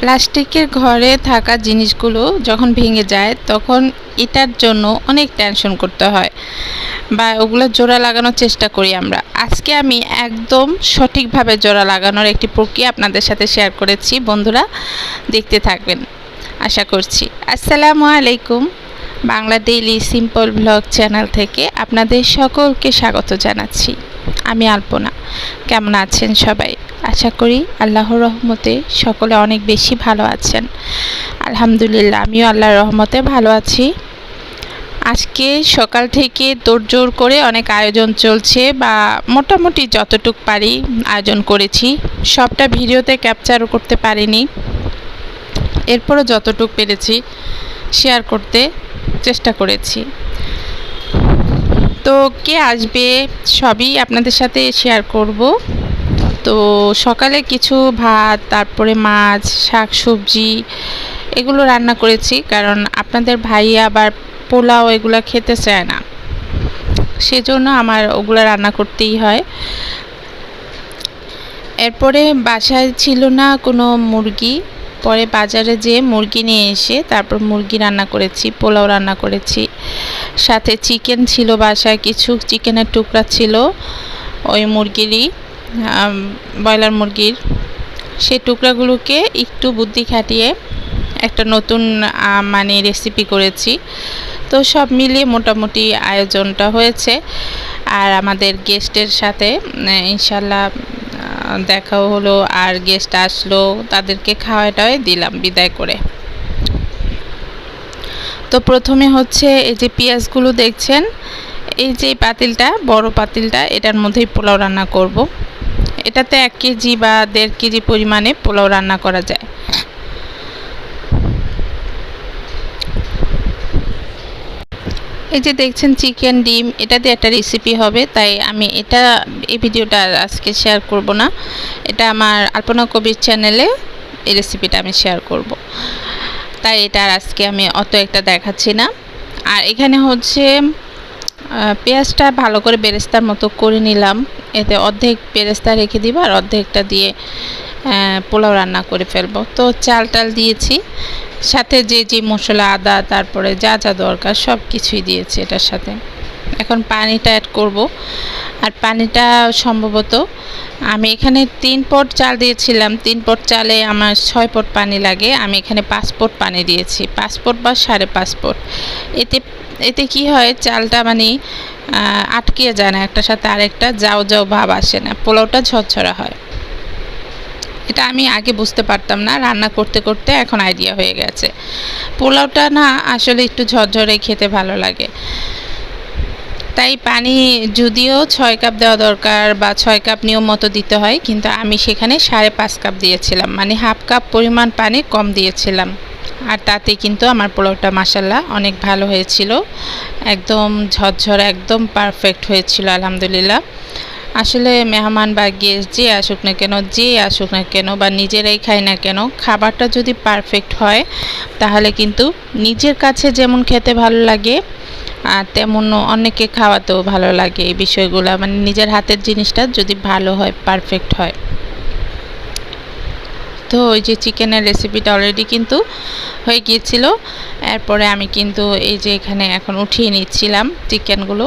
প্লাস্টিকের ঘরে থাকা জিনিসগুলো যখন ভেঙে যায়, তখন এটার জন্য অনেক টেনশন করতে হয় বা ওগুলো জোড়া লাগানোর চেষ্টা করি আমরা। আজকে আমি একদম সঠিকভাবে জোড়া লাগানোর একটি প্রক্রিয়া আপনাদের সাথে শেয়ার করেছি। বন্ধুরা, দেখতে থাকবেন। আশা করছি। আসসালামু আলাইকুম, Bangla daily simple blog channel থেকে আপনাদের সকলকে স্বাগত জানাচ্ছি। আমি আলপনা। কেমন আছেন সবাই? আশা করি আল্লাহর রহমতে সকলে অনেক বেশি ভালো আছেন। আলহামদুলিল্লাহ, আমিও আল্লাহর রহমতে ভালো আছি। আজকে সকাল থেকে তোড়জোড় করে অনেক আয়োজন চলছে বা মোটামুটি যতটুক পারি আয়োজন করেছি। সবটা ভিডিওতে ক্যাপচারও করতে পারিনি। এরপরও যতটুক পেরেছি শেয়ার করতে চেষ্টা করেছি। তো কে আসবে সবই আপনাদের সাথে শেয়ার করব। তো সকালে কিছু ভাত, তারপরে মাছ, শাক সবজি এগুলো রান্না করেছি। কারণ আপনাদের ভাই আবার পোলাও এগুলো খেতে চায় না। সেজন্য আমার ওগুলো রান্না করতেই হয়। এরপরে বাসায় ছিল না কোনো মুরগি। পরে বাজারে যেয়ে মুরগি নিয়ে এসে তারপর মুরগি রান্না করেছি, পোলাও রান্না করেছি। সাথে চিকেন ছিল বাসায়, কিছু চিকেনের টুকরা ছিল ওই মুরগিরই। ব্রয়লার মুরগির। সেই টুকরাগুলোকে একটু বুদ্ধি খাটিয়ে একটা নতুন মানে রেসিপি করেছি। তো সব মিলিয়ে মোটামুটি আয়োজনটা হয়েছে। আর আমাদের গেস্টের সাথে ইনশাল্লাহ দেখাও হলো, আর গেস্ট আসলো, তাদেরকে খাওয়াটাই দিলাম বিদায় করে। তো প্রথমে হচ্ছে এই যে পেঁয়াজগুলো দেখছেন, এই যে পাতিলটা, বড় পাতিলটা, এটার মধ্যেই পোলাও রান্না করব। এটাতে এক কেজি বা দেড় কেজি পরিমাণে পোলাও রান্না করা যায়। এই যে দেখছেন চিকেন ডিম এটাতে একটা রেসিপি হবে, তাই আমি এটা, এই ভিডিওটা আজকে শেয়ার করব না। এটা আমার আলপনা কবির চ্যানেলে এই রেসিপিটা আমি শেয়ার করব। তাই এটা আজকে আমি অত একটা দেখাচ্ছি না। আর এখানে হচ্ছে পেঁয়াজটা ভালো করে বেরেস্তার মতো করে নিলাম। এতে অর্ধেক বেরেস্তা রেখে দিব আর অর্ধেকটা দিয়ে পোলাও রান্না করে ফেলব। তো চাল টাল দিয়েছি। সাথে যে যে মশলা, আদা, তারপরে যা যা দরকার সব কিছুই দিয়েছি এটার সাথে। এখন পানিটা অ্যাড করব। আর পানিটা সম্ভবত আমি এখানে তিন পট চাল দিয়েছিলাম। তিন পট চালে আমার ছয় পট পানি লাগে। আমি এখানে পাঁচ পট পানি দিয়েছি। পাঁচ পট বা সাড়ে পাঁচ পট। এতে এতে কি হয়? চালটা মানে আটকিয়ে যায় না। একটার সাথে আরেকটা যাও যাও ভাব আসে না। পোলাওটা ঝরঝরা হয়। এটা আমি আগে বুঝতে পারতাম না। রান্না করতে করতে এখন আইডিয়া হয়ে গেছে। পোলাওটা না আসলে একটু ঝরঝরে খেতে ভালো লাগে। তাই পানি যদিও ছয় কাপ দেওয়া দরকার বা ছয় কাপ নিয়ম মতো দিতে হয়, কিন্তু আমি সেখানে সাড়ে পাঁচ কাপ দিয়েছিলাম মানে হাফ কাপ পরিমাণ পানি কম দিয়েছিলাম। আর তাতে কিন্তু আমার পোলাওটা মাসাল্লাহ অনেক ভালো হয়েছিল, একদম ঝরঝর, একদম পারফেক্ট হয়েছিল, আলহামদুলিল্লাহ। আসলে মেহমান বা গেস্ট যে আসুক না কেন, যে আসুক না কেন বা নিজেরাই খাই না কেন, খাবারটা যদি পারফেক্ট হয়, তাহলে কিন্তু নিজের কাছে যেমন খেতে ভালো লাগে আর তেমন অনেকে খাওয়াতেও ভালো লাগে এই বিষয়গুলো। মানে নিজের হাতের জিনিসটা যদি ভালো হয় পারফেক্ট হয়। তো ওই যে চিকেনের রেসিপিটা অলরেডি কিন্তু হয়ে গিয়েছিল। এরপরে আমি কিন্তু এই যে এখানে এখন উঠিয়ে নিচ্ছিলাম চিকেনগুলো।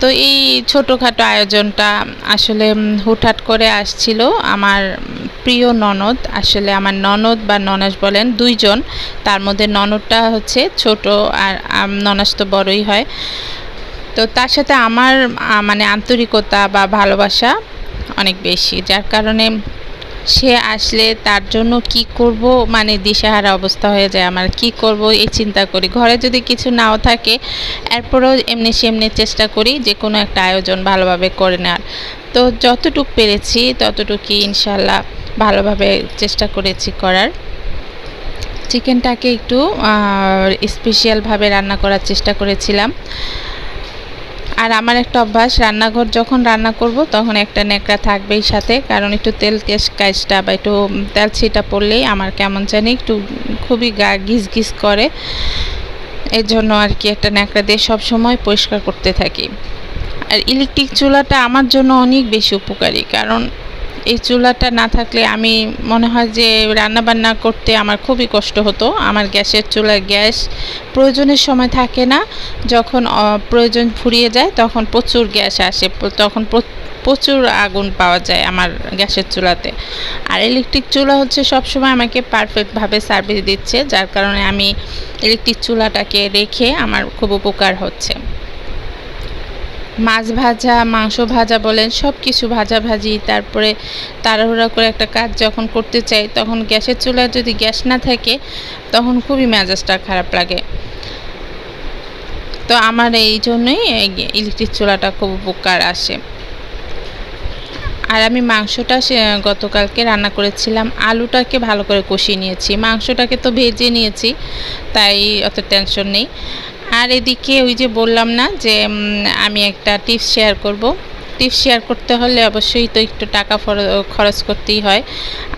তো এই ছোটোখাটো আয়োজনটা আসলে হুটহাট করে আসছিল আমার প্রিয় ননদ, আসলে আমার ননদ বা ননাস বলেন দুইজন, তার মধ্যে ননদটা হচ্ছে ছোট আর ননাস তো বড়ই হয়। তো তার সাথে আমার মানে আন্তরিকতা বা ভালোবাসা অনেক বেশি, যার কারণে সে আসলে তার জন্য কি করব মানে দিশাহারা অবস্থা হয়ে যায় আমার, কি করব এই চিন্তা করি। ঘরে যদি কিছু নাও থাকে, এরপরেও এমনি সেমনি চেষ্টা করি যে কোনো একটা আয়োজন ভালোভাবে করে নেওয়ার। তো যতটুক পেরেছি ততটুকুই ইনশাল্লাহ। ভালোভাবে চেষ্টা করেছি করার। চিকেনটাকে একটু স্পেশালভাবে রান্না করার চেষ্টা করেছিলাম। আর আমার একটা অভ্যাস, রান্নাঘর যখন রান্না করব তখন একটা ন্যাকড়া থাকবেই সাথে, কারণ একটু তেল কেস কাজটা বা একটু তেল ছিটা পড়লেই আমার কেমন জানি একটু খুবই গা ঘিস ঘিস করে। এর জন্য আর কি একটা ন্যাকড়া দিয়ে সবসময় পরিষ্কার করতে থাকি। আর ইলেকট্রিক চুলাটা আমার জন্য অনেক বেশি উপকারী, কারণ এই চুলাটা না থাকলে আমি মনে হয় যে রান্না বান্না করতে আমার খুবই কষ্ট হতো। আমার গ্যাসের চুলা গ্যাস প্রয়োজনের সময় থাকে না। যখন প্রয়োজন ফুরিয়ে যায় তখন প্রচুর গ্যাস আসে তখন প্রচুর আগুন পাওয়া যায় আমার গ্যাসের চুলাতে। আর ইলেকট্রিক চুলা হচ্ছে সবসময় আমাকে পারফেক্টভাবে সার্ভিস দিচ্ছে, যার কারণে আমি ইলেকট্রিক চুলাটাকে রেখে আমার খুব উপকার হচ্ছে। মাছ ভাজা, মাংস ভাজা বলেন সব কিছু ভাজাভাজি, তারপরে তাড়াহুড়া করে একটা কাজ যখন করতে চাই, তখন গ্যাসের চুলায় যদি গ্যাস না থাকে, তখন খুবই মেজাজটা খারাপ লাগে। তো আমার এই জন্যই ইলেকট্রিক চুলাটা খুব উপকার আসে। আর আমি মাংসটা গতকালকে রান্না করেছিলাম, আলুটাকে ভালো করে কষিয়ে নিয়েছি। মাংসটাকে তো ভেজে নিয়েছি, তাই অত টেনশন নেই। আর এদিকে ওই যে বললাম না যে আমি একটা টিপস শেয়ার করব। টিপস শেয়ার করতে হলে অবশ্যই তো একটু টাকা খরচ করতেই হয়।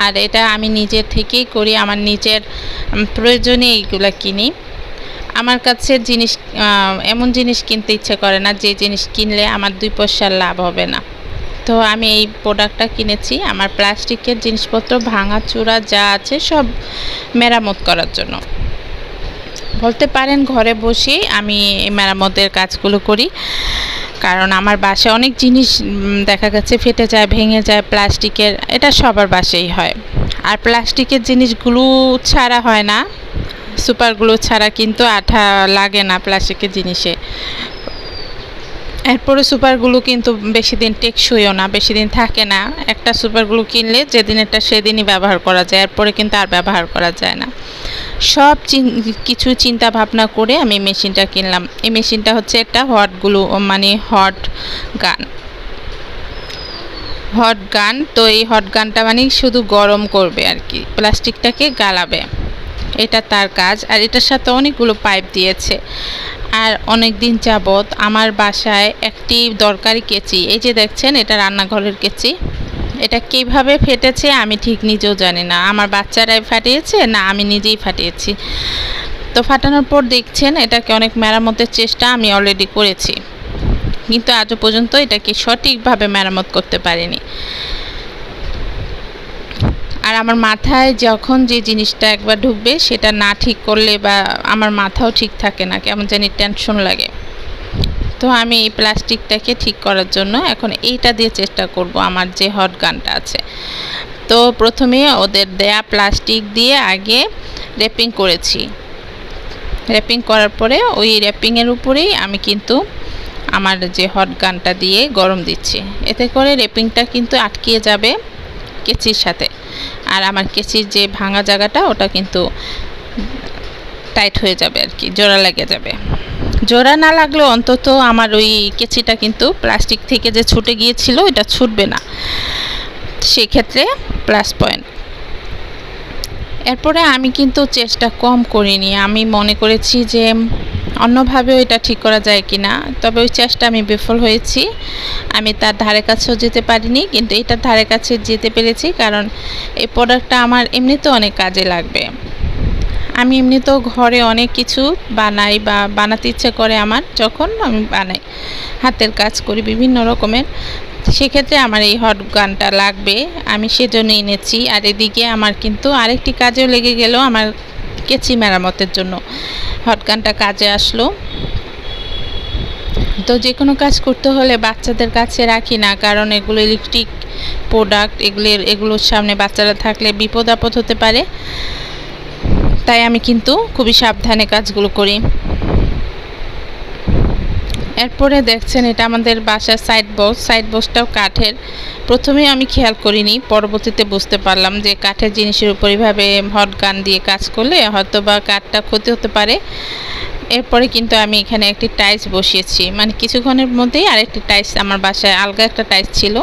আর এটা আমি নিজের থেকেই করি, আমার নিজের প্রয়োজনে এইগুলা কিনি। আমার কাছে জিনিস এমন জিনিস কিনতে ইচ্ছে করে না, যে জিনিস কিনলে আমার দুই পয়সার লাভ হবে না। তো আমি এই প্রোডাক্টটা কিনেছি, আমার প্লাস্টিকের জিনিসপত্র, ভাঙা চূড়া যা আছে সব মেরামত করার জন্য। বলতে পারেন ঘরে বসেই আমি মেরামতের কাজগুলো করি। কারণ আমার বাসায় অনেক জিনিস দেখা গেছে ফেটে যায়, ভেঙে যায়, প্লাস্টিকের, এটা সবার বাসেই হয়। আর প্লাস্টিকের জিনিসগুলো ছাড়া হয় না। সুপারগুলো ছাড়া কিন্তু আঠা লাগে না প্লাস্টিকের জিনিসে। এরপরে সুপারগুলো কিন্তু বেশি দিন টেকসইও না, বেশি দিন থাকে না। একটা সুপারগুলো কিনলে যেদিন এটা সেদিনই ব্যবহার করা যায়, এরপরে কিন্তু আর ব্যবহার করা যায় না। সব কিছু চিন্তা ভাবনা করে আমি মেশিনটা কিনলাম। এই মেশিনটা হচ্ছে একটা হট গ্লু মানে হট গান। হট গান, তো এই হট গানটা মানে শুধু গরম করবে আর কি, প্লাস্টিকটাকে গালাবে। এটা তার কাজ, আর এটার সাথে অনেকগুলো পাইপ দিয়েছে। আর অনেক দিন যাবৎ আমার বাসায় একটি দরকারি কেচি। এই যে দেখছেন, এটা রান্নাঘরের কেচি। এটা কীভাবে ফেটেছে আমি ঠিক নিজেও জানি না। আমার বাচ্চারাই ফাটিয়েছে না আমি নিজেই ফাটিয়েছি। তো ফাটানোর পর দেখছেন, এটাকে অনেক মেরামতের চেষ্টা আমি অলরেডি করেছি। কিন্তু আজও পর্যন্ত এটাকে সঠিকভাবে মেরামত করতে পারিনি। আর আমার মাথায় যখন যে জিনিসটা একবার ঢুকবে, সেটা না ঠিক করলে বা আমার মাথাও ঠিক থাকে না, কেমন জানি টেনশন লাগে। তো আমি এই প্লাস্টিকটাকে ঠিক করার জন্য এখন এইটা দিয়ে চেষ্টা করব আমার যে হট গানটা আছে। তো প্রথমে ওদের দেয়া প্লাস্টিক দিয়ে আগে র্যাপিং করেছি। র্যাপিং করার পরে ওই র্যাপিংয়ের উপরেই আমি কিন্তু আমার যে হট গানটা দিয়ে গরম দিচ্ছি। এতে করে র্যাপিংটা কিন্তু আটকিয়ে যাবে। কেচির সাথে। আর আমার কেচির যে ভাঙা জায়গাটা, ওটা কিন্তু টাইট হয়ে যাবে আর কি, জোড়া লেগে যাবে। জোড়া না লাগলেও অন্তত আমার ওই কেচিটা কিন্তু প্লাস্টিক থেকে যে ছুটে গিয়েছিল, এটা ছুটবে না। সেক্ষেত্রে প্লাস পয়েন্ট এরপরে আমি কিন্তু চেষ্টা কম করিনি। আমি মনে করেছি যে অন্যভাবেও এটা ঠিক করা যায় কি না তবে ওই চেষ্টা আমি বিফল হয়েছি। আমি তার ধারে কাছেও যেতে পারিনি, কিন্তু এটার ধারে কাছে যেতে পেরেছি, কারণ এই প্রোডাক্টটা আমার এমনিতেও অনেক কাজে লাগবে। আমি এমনিতেও ঘরে অনেক কিছু বানাই বা বানাতে ইচ্ছে করে আমার, যখন আমি বানাই, হাতের কাজ করি বিভিন্ন রকমের। সেক্ষেত্রে আমার এই হট গানটা লাগবে, আমি সেজন্য এনেছি। আর এদিকে আমার কিন্তু আরেকটি কাজেও লেগে গেল আমার কেচি মেরামতের জন্য। হট গানটা কাজে আসলো। তো যে কোনো কাজ করতে হলে বাচ্চাদের কাছে রাখি না, কারণ এগুলো ইলেকট্রিক প্রোডাক্ট এগুলো, এগুলোর সামনে বাচ্চারা থাকলে বিপদ আপদ হতে পারে। তাই আমি কিন্তু খুবই সাবধানে কাজগুলো করি। এরপরে দেখছেন এটা আমাদের বাসার সাইড বক্স সাইড বসটাও কাঠের। প্রথমে আমি খেয়াল করিনি, পরবর্তীতে বুঝতে পারলাম যে কাঠের জিনিসের উপর এইভাবে হট গান দিয়ে কাজ করলে হয়তো বা কাঠটা ক্ষতি হতে পারে। এরপরে কিন্তু আমি এখানে একটি টাইলস বসিয়েছি মানে কিছুক্ষণের মধ্যেই আরেকটি টাইলস আমার বাসায় আলগা একটা টাইলস ছিল।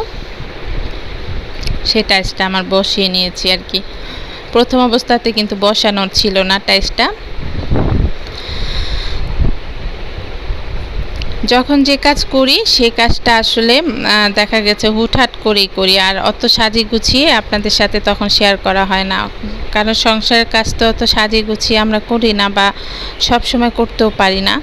সেই টাইলসটা আমার বসিয়ে নিয়েছি আর কি। প্রথম অবস্থাতে কিন্তু বসানোর ছিল না টাইলসটা যখন যে কাজ করি সেই কাজটা আসলে দেখা গেছে হুটহাট করেই করি। আর অত সাজিয়ে গুছিয়ে আপনাদের সাথে তখন শেয়ার করা হয় না। কারণ সংসারের কাজ তো অত সাজিয়ে গুছিয়ে আমরা করি না বা সব সময় করতেও পারি না।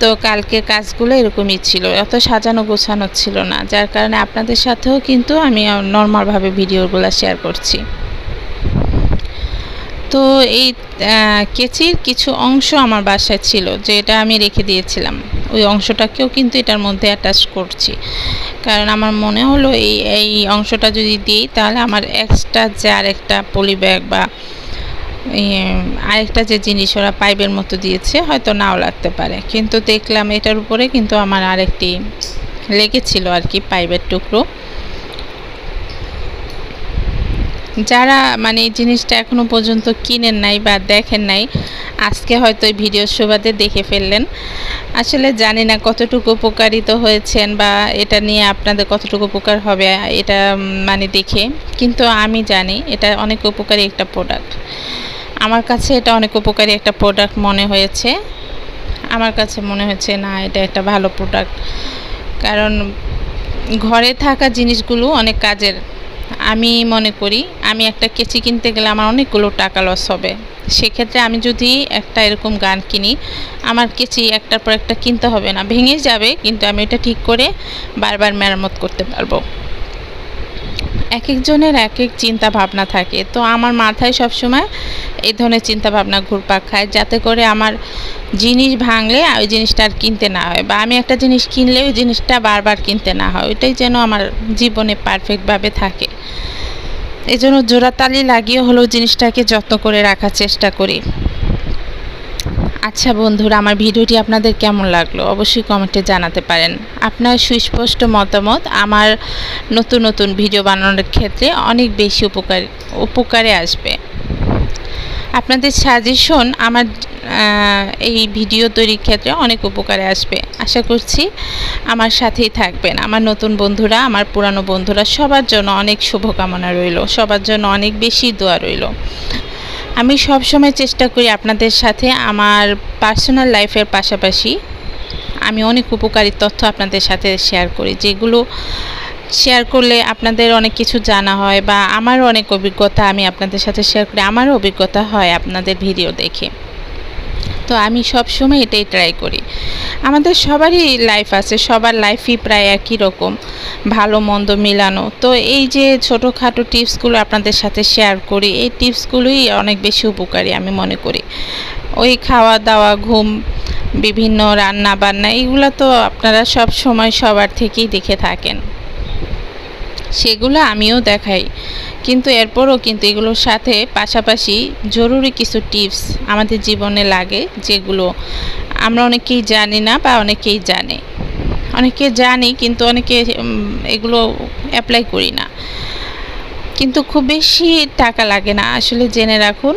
তো কালকের কাজগুলো এরকমই ছিল, অত সাজানো গোছানো ছিল না। যার কারণে আপনাদের সাথেও কিন্তু আমি নর্মালভাবে ভিডিওগুলো শেয়ার করছি। তো এই কেচির কিছু অংশ আমার বাসায় ছিল, যেটা আমি রেখে দিয়েছিলাম। ওই অংশটাকেও কিন্তু এটার মধ্যে অ্যাটাচ করছি। কারণ আমার মনে হলো এই এই অংশটা যদি দিই, তাহলে আমার এক্সট্রা যে আরেকটা পলি ব্যাগ বা আরেকটা যে জিনিস ওরা পাইপের মতো দিয়েছে, হয়তো নাও লাগতে পারে। কিন্তু দেখলাম এটার উপরে কিন্তু আমার আরেকটি লেগেছিল আর কি পাইপের টুকরো। যারা মানে এই জিনিসটা এখনও পর্যন্ত কিনেন নাই বা দেখেন নাই, আজকে হয়তো এই ভিডিও সুবাদে দেখে ফেললেন। আসলে জানি না কতটুকু উপকারিত হয়েছেন বা এটা নিয়ে আপনাদের কতটুকু উপকার হবে, এটা মানে দেখে। কিন্তু আমি জানি এটা অনেক উপকারী একটা প্রোডাক্ট আমার কাছে এটা অনেক উপকারী একটা প্রোডাক্ট মনে হয়েছে। আমার কাছে মনে হয়েছে না, এটা একটা ভালো প্রোডাক্ট কারণ ঘরে থাকা জিনিসগুলো অনেক কাজের। আমি মনে করি, আমি একটা কেচি কিনতে গেলে আমার অনেকগুলো টাকা লস হবে। সেক্ষেত্রে আমি যদি একটা এরকম গান কিনি, আমার কেচি একটার পর একটা কিনতে হবে না, ভেঙে যাবে, কিন্তু আমি এটা ঠিক করে বারবার মেরামত করতে পারব। এক একজনের এক এক চিন্তা ভাবনা থাকে। তো আমার মাথায় সবসময় এই ধরনের চিন্তা ভাবনা ঘুরপাক খায়, যাতে করে আমার জিনিস ভাঙলে ওই জিনিসটা আর কিনতে না হয় বা আমি একটা জিনিস কিনলে ওই জিনিসটা বারবার কিনতে না হয়। ওইটাই যেন আমার জীবনে পারফেক্টভাবে থাকে। এই জন্য জোড়াতালি লাগিয়ে হলেও জিনিসটাকে যত্ন করে রাখার চেষ্টা করি। আচ্ছা বন্ধুরা, আমার ভিডিওটি আপনাদের কেমন লাগল অবশ্যই কমেন্টে জানাতে পারেন। আপনার সুস্পষ্ট মতামত আমার নতুন নতুন ভিডিও বানানোর ক্ষেত্রে অনেক বেশি উপকার, উপকারে আসবে। আপনাদের সাজেশন আমার এই ভিডিও তৈরির ক্ষেত্রে অনেক উপকারে আসবে। আশা করছি আমার সাথেই থাকবেন। আমার নতুন বন্ধুরা, আমার পুরানো বন্ধুরা, সবার জন্য অনেক শুভকামনা রইল। সবার জন্য অনেক বেশি দোয়া রইল। আমি সব সময় চেষ্টা করি আপনাদের সাথে আমার পার্সোনাল লাইফের পাশাপাশি আমি অনেক উপকারী তথ্য আপনাদের সাথে শেয়ার করি, যেগুলো শেয়ার করলে আপনাদের অনেক কিছু জানা হয় বা আমারও অনেক অভিজ্ঞতা আমি আপনাদের সাথে শেয়ার করি, আমারও অভিজ্ঞতা হয় আপনাদের ভিডিও দেখে। তো আমি সব সময় এটাই ট্রাই করি। আমাদের সবারই লাইফ আছে, সবার লাইফই প্রায় একই রকম, ভালো মন্দ মিলানো। তো এই যে ছোটোখাটো টিপসগুলো আপনাদের সাথে শেয়ার করি, এই টিপসগুলোই অনেক বেশি উপকারী আমি মনে করি। ওই খাওয়া দাওয়া ঘুম, বিভিন্ন রান্না বান্না এগুলো তো আপনারা সব সময় সবার থেকেই দেখে থাকেন। সেগুলো আমিও দেখাই। কিন্তু এরপরও কিন্তু এগুলোর সাথে পাশাপাশি জরুরি কিছু টিপস আমাদের জীবনে লাগে যেগুলো আমরা অনেকেই জানি না বা অনেকেই জানে। অনেকে জানি কিন্তু অনেকে এগুলো অ্যাপ্লাই করি না। কিন্তু খুব বেশি টাকা লাগে না। আসলে জেনে রাখুন,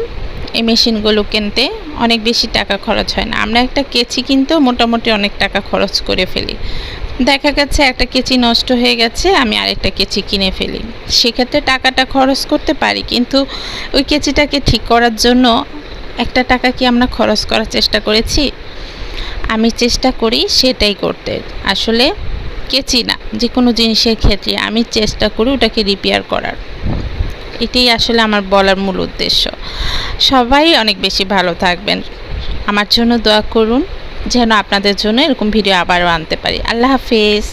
এই মেশিনগুলো কিনতে অনেক বেশি টাকা খরচ হয় না। আমরা একটা কেচি কিনতেও মোটামুটি অনেক টাকা খরচ করে ফেলি। দেখা গেছে একটা কেচি নষ্ট হয়ে গেছে, আমি আরেকটা কেচি কিনে ফেলি। সেক্ষেত্রে টাকাটা খরচ করতে পারি, কিন্তু ওই কেচিটাকে ঠিক করার জন্য একটা টাকা কি আমরা খরচ করার চেষ্টা করেছি? আমি চেষ্টা করি সেটাই করতে। আসলে কেচি না যে কোনো জিনিসের ক্ষেত্রে আমি চেষ্টা করি ওটাকে রিপেয়ার করার। এটাই আসলে আমার বলার মূল উদ্দেশ্য। সবাই অনেক বেশি ভালো থাকবেন। আমার জন্য দোয়া করুন। যেন আপনাদের জন্য এরকম ভিডিও আবারও আনতে পারি। আল্লাহ হাফেজ।